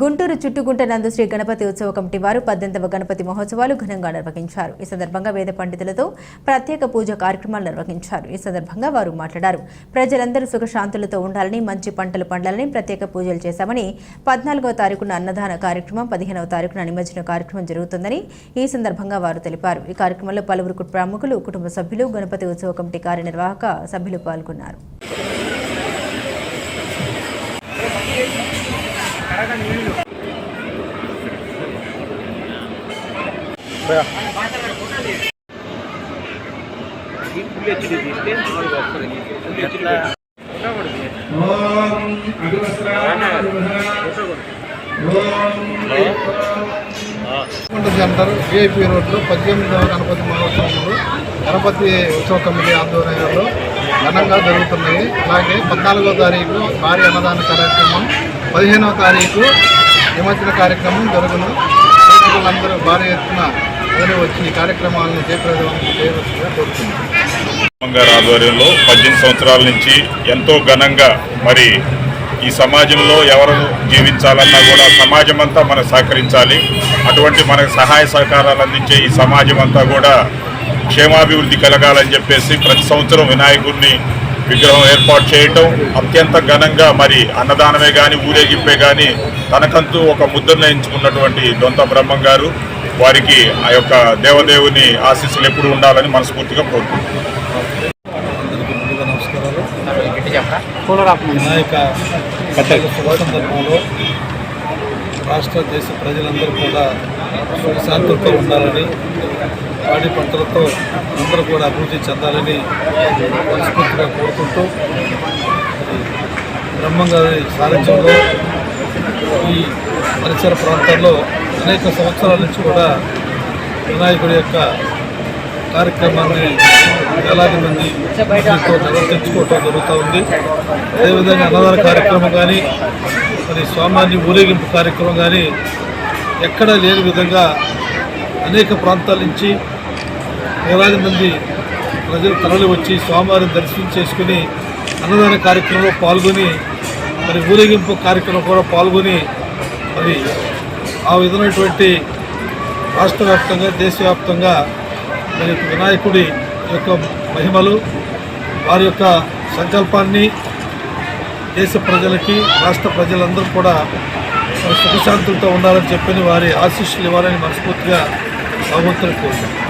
గుంటూరు చుట్టుగుంట నందు శ్రీ గణపతి ఉత్సవ కమిటీ వారు పద్దెనిమిదవ గణపతి మహోత్సవాలు ఘనంగా నిర్వహించారు. ఈ సందర్భంగా వేద పండితులతో ప్రత్యేక పూజ కార్యక్రమాలు నిర్వహించారు. ఈ సందర్భంగా వారు మాట్లాడారు. ప్రజలందరూ సుఖశాంతులతో ఉండాలని మంచి పంటలు పండాలని ప్రత్యేక పూజలు చేశామని పద్నాలుగవ తారీఖున అన్నదాన కార్యక్రమం పదిహేనవ తారీఖున నిమజ్జన కార్యక్రమం జరుగుతుందని ఈ సందర్భంగా వారు తెలిపారు. ఈ కార్యక్రమంలో పలువురు ప్రముఖులు కుటుంబ సభ్యులు గణపతి ఉత్సవ కమిటీ కార్యనిర్వాహక సభ్యులు పాల్గొన్నారు. సెంటర్ విఐపి రోడ్లో పద్దెనిమిదవ గణపతి మహోత్సవంలో గణపతి ఉత్సవ కమిటీ ఆధ్వర్యంలో ఘనంగా జరుగుతున్నాయి. అలాగే పద్నాలుగో తారీఖు భారీ అన్నదాన కార్యక్రమం పదిహేనవ తారీఖు నిమజ్జన కార్యక్రమం జరుగును. ప్రజలందరూ భారీ ఎత్తున అందరూ వచ్చి ఈ కార్యక్రమాలను చేయవలసిందిగా కోరుతున్నాను ఆధ్వర్యంలో పద్దెనిమిది సంవత్సరాల నుంచి ఎంతో ఘనంగా మరి ఈ సమాజంలో ఎవరు జీవించాలన్నా కూడా సమాజం అంతా మనకు సహకరించాలి. అటువంటి మనకు సహాయ సహకారాలు అందించే ఈ సమాజం అంతా కూడా క్షేమాభివృద్ధి కలగాలని చెప్పేసి ప్రతి సంవత్సరం వినాయకుడిని విగ్రహం ఏర్పాటు చేయటం అత్యంత ఘనంగా మరి అన్నదానమే కానీ ఊరేగింపే కానీ తనకంటూ ఒక ముద్రను ఎంచుకున్నటువంటి దొంత బ్రహ్మం గారు వారికి ఆ యొక్క దేవదేవుని ఆశీస్సులు ఎప్పుడు ఉండాలని మనస్ఫూర్తిగా సందర్భంలో రాష్ట్ర దేశ ప్రజలందరూ కూడా సుఖశాంతులతో ఉండాలని పాడి పంటలతో అందరూ కూడా అభివృద్ధి చెందాలని మనస్ఫూర్తిగా కోరుకుంటూ బ్రహ్మంగారి సారథ్యంలో ఈ పరిసర ప్రాంతాల్లో అనేక సంవత్సరాల నుంచి కూడా వినాయకుడి యొక్క కార్యక్రమాన్ని వేలాది మంది నిర్వర్తించుకోవటం జరుగుతూ ఉంది. అదేవిధంగా అన్నదాన కార్యక్రమం కానీ మరి స్వామాన్ని ఊరేగింపు కార్యక్రమం కానీ ఎక్కడా లేని విధంగా అనేక ప్రాంతాల నుంచి వేలాది మంది ప్రజలు తరలి వచ్చి స్వామివారిని దర్శనం చేసుకుని అన్నదాన కార్యక్రమంలో పాల్గొని మరి ఊరేగింపు కార్యక్రమం కూడా పాల్గొని మరి ఆ విధమైనటువంటి రాష్ట్ర వ్యాప్తంగా దేశవ్యాప్తంగా మరి యొక్క వినాయకుడి యొక్క మహిమలు వారి యొక్క సంకల్పాన్ని దేశ ప్రజలకి రాష్ట్ర ప్రజలందరూ కూడా మరి సుఖశాంతులతో ఉండాలని చెప్పని వారి ఆశీస్సులు ఇవ్వాలని మనస్ఫూర్తిగా భగవంతుని కోరుతున్నాను